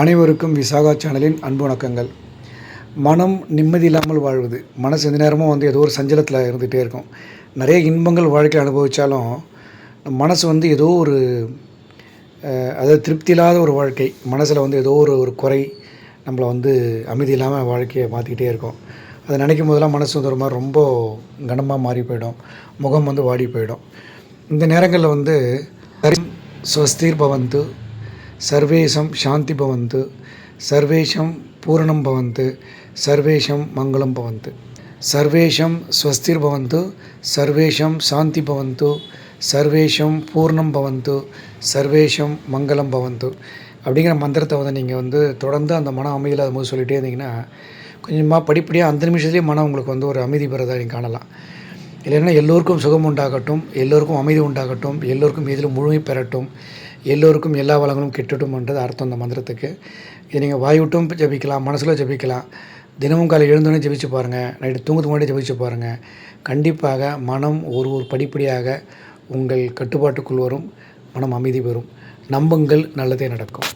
அனைவருக்கும் விசாகா சேனலின் அன்பு வணக்கங்கள். மனம் நிம்மதி இல்லாமல் வாழ்வது. மனசு எந்த நேரமும் வந்து ஏதோ ஒரு சஞ்சலத்தில் இருந்துகிட்டே இருக்கும். நிறைய இன்பங்கள் வாழ்க்கையில் அனுபவித்தாலும் மனசு வந்து ஏதோ ஒரு அதாவது திருப்தி இல்லாத ஒரு வாழ்க்கை. மனசில் வந்து ஏதோ ஒரு ஒரு குறை நம்மளை வந்து அமைதி இல்லாமல் வாழ்க்கையை மாற்றிக்கிட்டே இருக்கும். அதை நினைக்கும் போதெல்லாம் மனசு வந்து ஒரு மாதிரி ரொம்ப கனமாக மாறி போயிடும். முகம் வந்து வாடி போயிடும். இந்த நேரங்களில் வந்து ஸ்வஸ்தீர் பவந்து சர்வேஷம் சாந்தி பவந்து சர்வேஷம் பூரணம் பவந்து சர்வேஷம் மங்களம் பவந்து. சர்வேஷம் ஸ்வஸ்திர் பவந்து சர்வேஷம் சாந்தி பவந்து சர்வேஷம் பூர்ணம் பவந்து சர்வேஷம் மங்களம் பவந்து. அப்படிங்கிற மந்திரத்தை வந்து நீங்கள் வந்து தொடர்ந்து அந்த மன அமைதியில் அது போது சொல்லிகிட்டே இருந்தீங்கன்னா கொஞ்சமாக படிப்படியாக அந்த நிமிஷத்துலேயே மனம் உங்களுக்கு வந்து ஒரு அமைதி பெறதை நீங்கள் காணலாம். இல்லைன்னா எல்லோருக்கும் சுகம் உண்டாகட்டும் எல்லோருக்கும் அமைதி உண்டாகட்டும் எல்லோருக்கும் இதில் முழுமை பெறட்டும் எல்லோருக்கும் எல்லா வளங்களும் கிட்டட்டும்ன்றது அர்த்தம் அந்த மந்திரத்துக்கு. இது நீங்கள் வாய்விட்டும் ஜபிக்கலாம் மனசில் ஜபிக்கலாம். தினமும் காலை எழுந்தோடனே ஜெபிச்சு பாருங்கள் நைட்டு தூங்குறதுக்கு முன்னாடி ஜெபிச்சு பாருங்கள் கண்டிப்பாக மனம் ஒரு ஒரு படிப்படியாக உங்கள் கட்டுப்பாட்டுக்குள் வரும். மனம் அமைதி பெறும். நம்புங்கள் நல்லதே நடக்கும்.